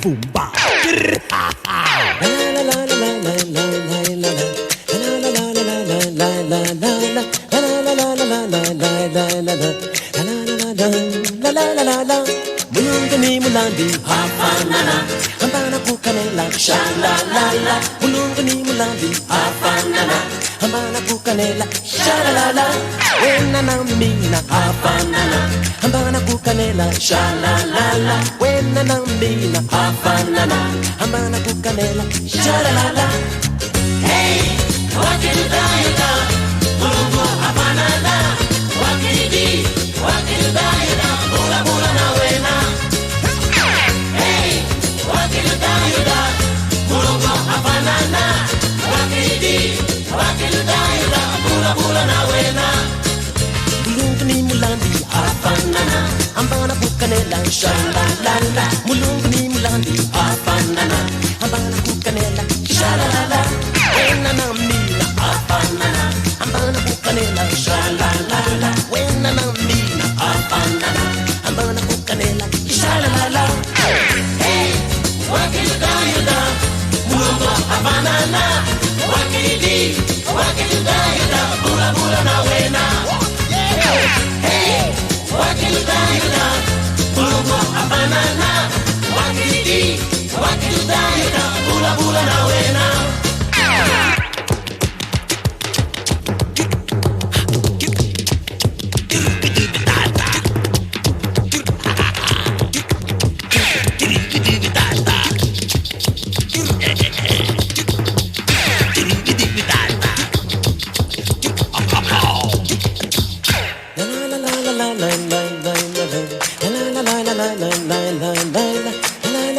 Boomba. la la la la Kulunga ni Mulandi Hafanana Hambana Pukanela Sha la la la ni Mulandi Hafanana Hambana Pukanela Sha la la la Wena na mina Hafanana Hambana Sha la la la Wena na mina Hafanana Hambana Hey, what can do? daira bula bula na wena mulungu ni mulandi afanana bukanela mulungu ni mulandi afanana yudayuda Mungu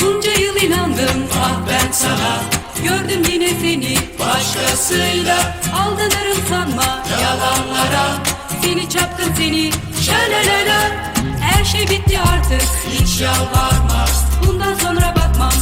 Bunca yıl inandım ah ben sana Gördüm yine seni başkasıyla Aldanırım sanma yalanlara Seni çapkın seni şalalala her şey bitti artık Hiç yalvarmaz Bundan sonra bakmam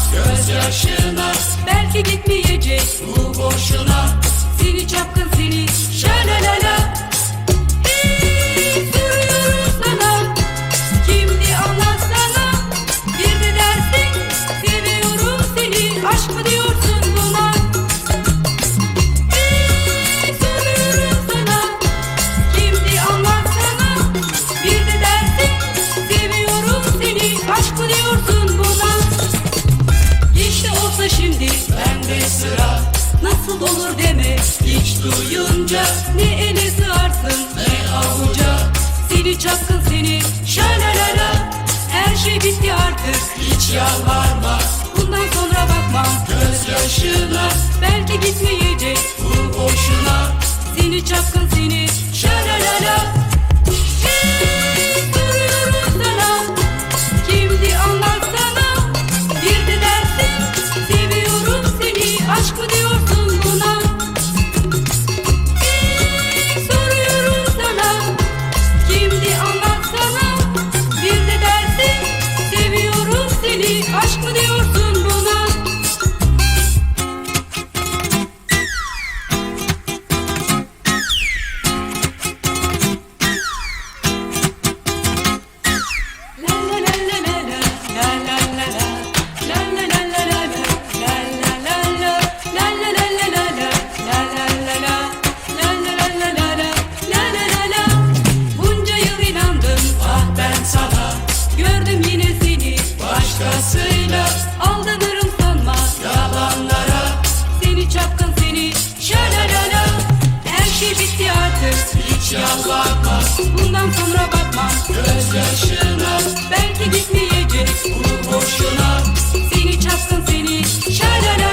olsa şimdi Bende sıra Nasıl olur deme Hiç duyunca Ne eli sığarsın ne avuca Seni çapkın seni şalalala Her şey bitti artık Hiç yalvarma Bundan sonra bakmam gözyaşına Belki gitmeyecek bu boşuna Seni çapkın seni başkasıyla Aldanırım sanma yalanlara Seni çapkın seni şalalala Her şey bitti artık hiç yalvarma Bundan sonra bakma gözyaşına Belki bitmeyecek bu boşuna Seni çapkın seni şalalala